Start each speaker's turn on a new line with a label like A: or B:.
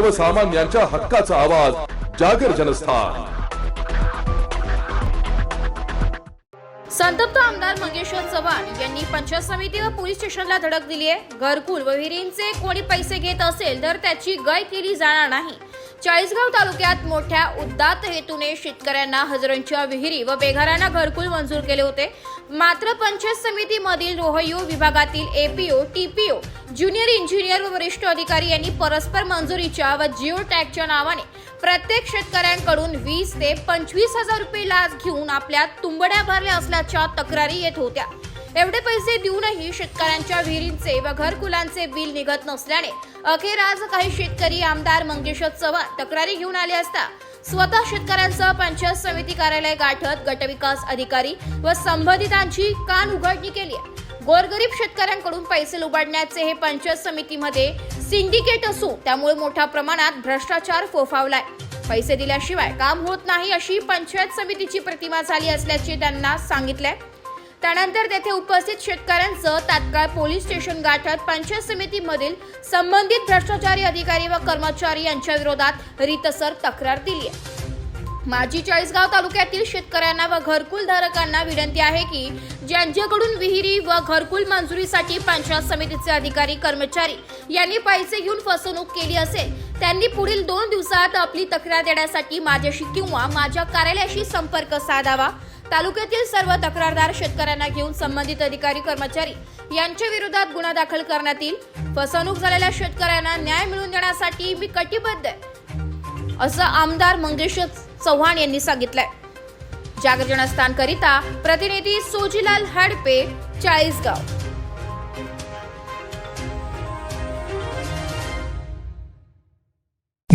A: सर्वसामान्यांच्या हक्काचा आवाज जागर जनस्थान.
B: संतप्त आमदार मंगेश्वर चव्हाण यांनी पंचायत समिती व पोलीस स्टेशनला धडक दिली आहे. घरकुल व विहिरींचे कोणी पैसे घेत असेल तर त्याची गय केली जाणार नाही. चाळीसगाव तालुक्यात मोठ्या उद्दात हेतूने शेतकऱ्यांना हजरांच्या विहिरी व बेघरांना घरकुल मंजूर केले होते. मात्र पंचायत समितीमधील रोहयो विभागातील एपीओ टीपीओ ज्युनियर इंजिनियर व वरिष्ठ अधिकारी यांनी परस्पर मंजुरीच्या व जिओ टॅगच्या नावाने प्रत्येक शेतकऱ्यांकडून वीस ते पंचवीस हजार रुपये लाच घेऊन आपल्या तुंबड्या भरल्या असल्याच्या तक्रारी येत होत्या. एवढे पैसे देऊनही शेतकऱ्यांच्या विहिरींचे व घरकुलांचे बिल निघत नसल्याने अखेर आज काही शेतकरी आमदार मंगेश्वर चव्हाण तक्रारी घेऊन आले असता स्वतः शेतकऱ्यांसह पंचायत समिती कार्यालय गाठत गटविकास अधिकारी व संबंधितांची कान उघडणी केली आहे. गोरगरीब शेतकऱ्यांकडून पैसे लुबाडण्याचे हे पंचायत समितीमध्ये सिंडिकेट असून त्यामुळे मोठ्या प्रमाणात भ्रष्टाचार फोफावलाय. पैसे दिल्याशिवाय काम होत नाही अशी पंचायत समितीची प्रतिमा झाली असल्याचे त्यांना सांगितलंय. त्यानंतर तेथे उपस्थित शेतकऱ्यांचं तात्काळ पोलीस स्टेशन गाठत पंचायत समितीमधील संबंधित भ्रष्टाचारी अधिकारी व कर्मचारी यांच्या विरोधात रितसर तक्रार दिली आहे माजी चाळीसगाव तालुक्यातील शेतकऱ्यांना व घरकुल धारकांना विनंती आहे की ज्यांच्याकडून विहिरी व घरकुल मंजुरीसाठी पंचायत समितीचे अधिकारी कर्मचारी यांनी पैसे घेऊन फसवणूक केली असेल त्यांनी पुढील दोन दिवसात आपली तक्रार देण्यासाठी माझ्याशी किंवा माझ्या कार्यालयाशी संपर्क साधावा. तालुक्यातील सर्व तक्रारदार शेतकऱ्यांना घेऊन संबंधित अधिकारी कर्मचारी यांच्या विरोधात गुन्हा दाखल करण्यात येईल. फसवणूक झालेल्या शेतकऱ्यांना न्याय मिळवून देण्यासाठी मी कटिबद्ध आहे असं आमदार मंगेश चव्हाण यांनी सांगितलंय. जागर जनस्थानकरिता प्रतिनिधी सोजीलाल हडपे चाळीसगाव.